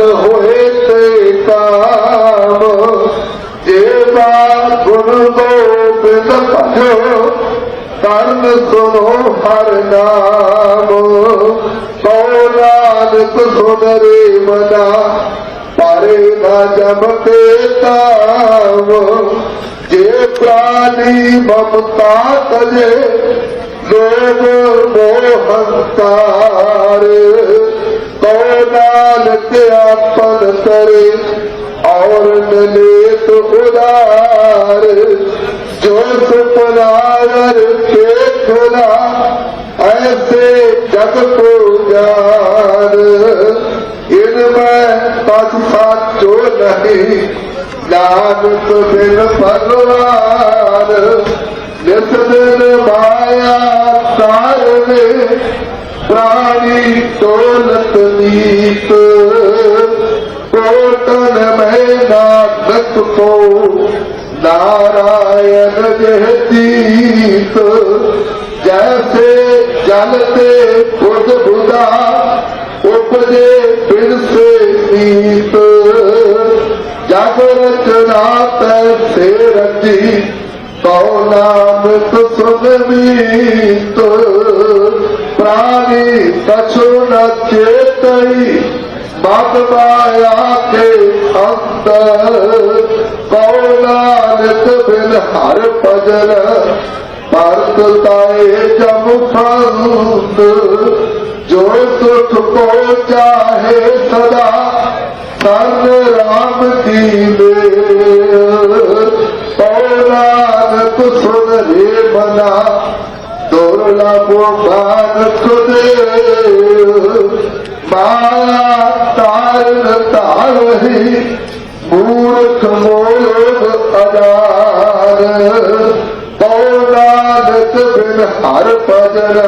ਮਨ ਹੋਏ ਤੇ ਕਾਮ। ਜੇ ਬਾ ਗੁਣ ਗੋਬਿੰਦ ਭਜੋ ਕਰਨ ਸੁਨੋ ਹਰ ਨਾਮ। ਸੋ ਨਾਨਕ ਸੁਨ ਰੇ ਮਨਾ, ਪਾਰੇ ਨਾ ਜਮਕੇ ਤਾਮ ਜੇ ਪ੍ਰਾਨੀ ਮਮਤਾ ਤਜੇ, ਲੋਭ ਮੋਹ ਹੰਕਾਰ। ਤੋ ਨਾਨਕ ਆਪਨ ਕਰੇ ਔਰ ਨਲੇਤ ਉਦਾਰ। ਜੋ ਸੁਪਨਾਰ ਖੇਖਲਾ ਐਸੇ ਜਗ ਕੋ ਜਾਨ ਇਨ ਮੈਂ ਤਤ ਸਾਚੋ ਨਹੀਂ, ਨਾਨਕ ਬਿਨ ਭਗਵਾਨ। ਨਿਤ ਦਿਨ ਮਾਇਆ ਤਾਰਵੇ ਕੋਟਨ ਮੈਂ ਨਾਨਕ ਕੋ ਨਾਰਾਇਣ ਜਹ ਜੀਤ ਜੈਸੇ ਜਲ ਤੇ ਬੁੱਧ ਬੁਦਾ ਉਪਜੇ ਬਿਨ ਸੇ ਨੀਤ ਜਗ ਰਚਨਾ ਤੈ ਸੇ ਰਚੀ ਕਉ ਨਾਨਕ ਸੁਨਮੀਤ ਪ੍ਰਾਨੀ ਕਛੁ ਨ ਚੇਤਈ ਮਗ ਬਿਨ ਹਰ ਭਜਨ, ਭਰਤ ਤਾਏ ਜਮ ਫੰਦ। ਜੋ ਸੁਖ ਕੋ ਚਾਹੇ ਸਦਾ ਸਰਨ ਰਾਮ ਕੀ ਮੇਰ ਪੌਰਾਨਕ ਸੁਨ ਰੇ ਮਨਾ ਦੁਰਲਾ ਨਾਨਕ ਦੇ ਮਾਇਆ ਤਾਰਨ ਤਾਰਹੀ ਮੂਰਖ ਮੋਗ ਅਜਾਰ ਪੌਰਾਨਕ ਬਿਨ ਹਰ ਭਜਨ।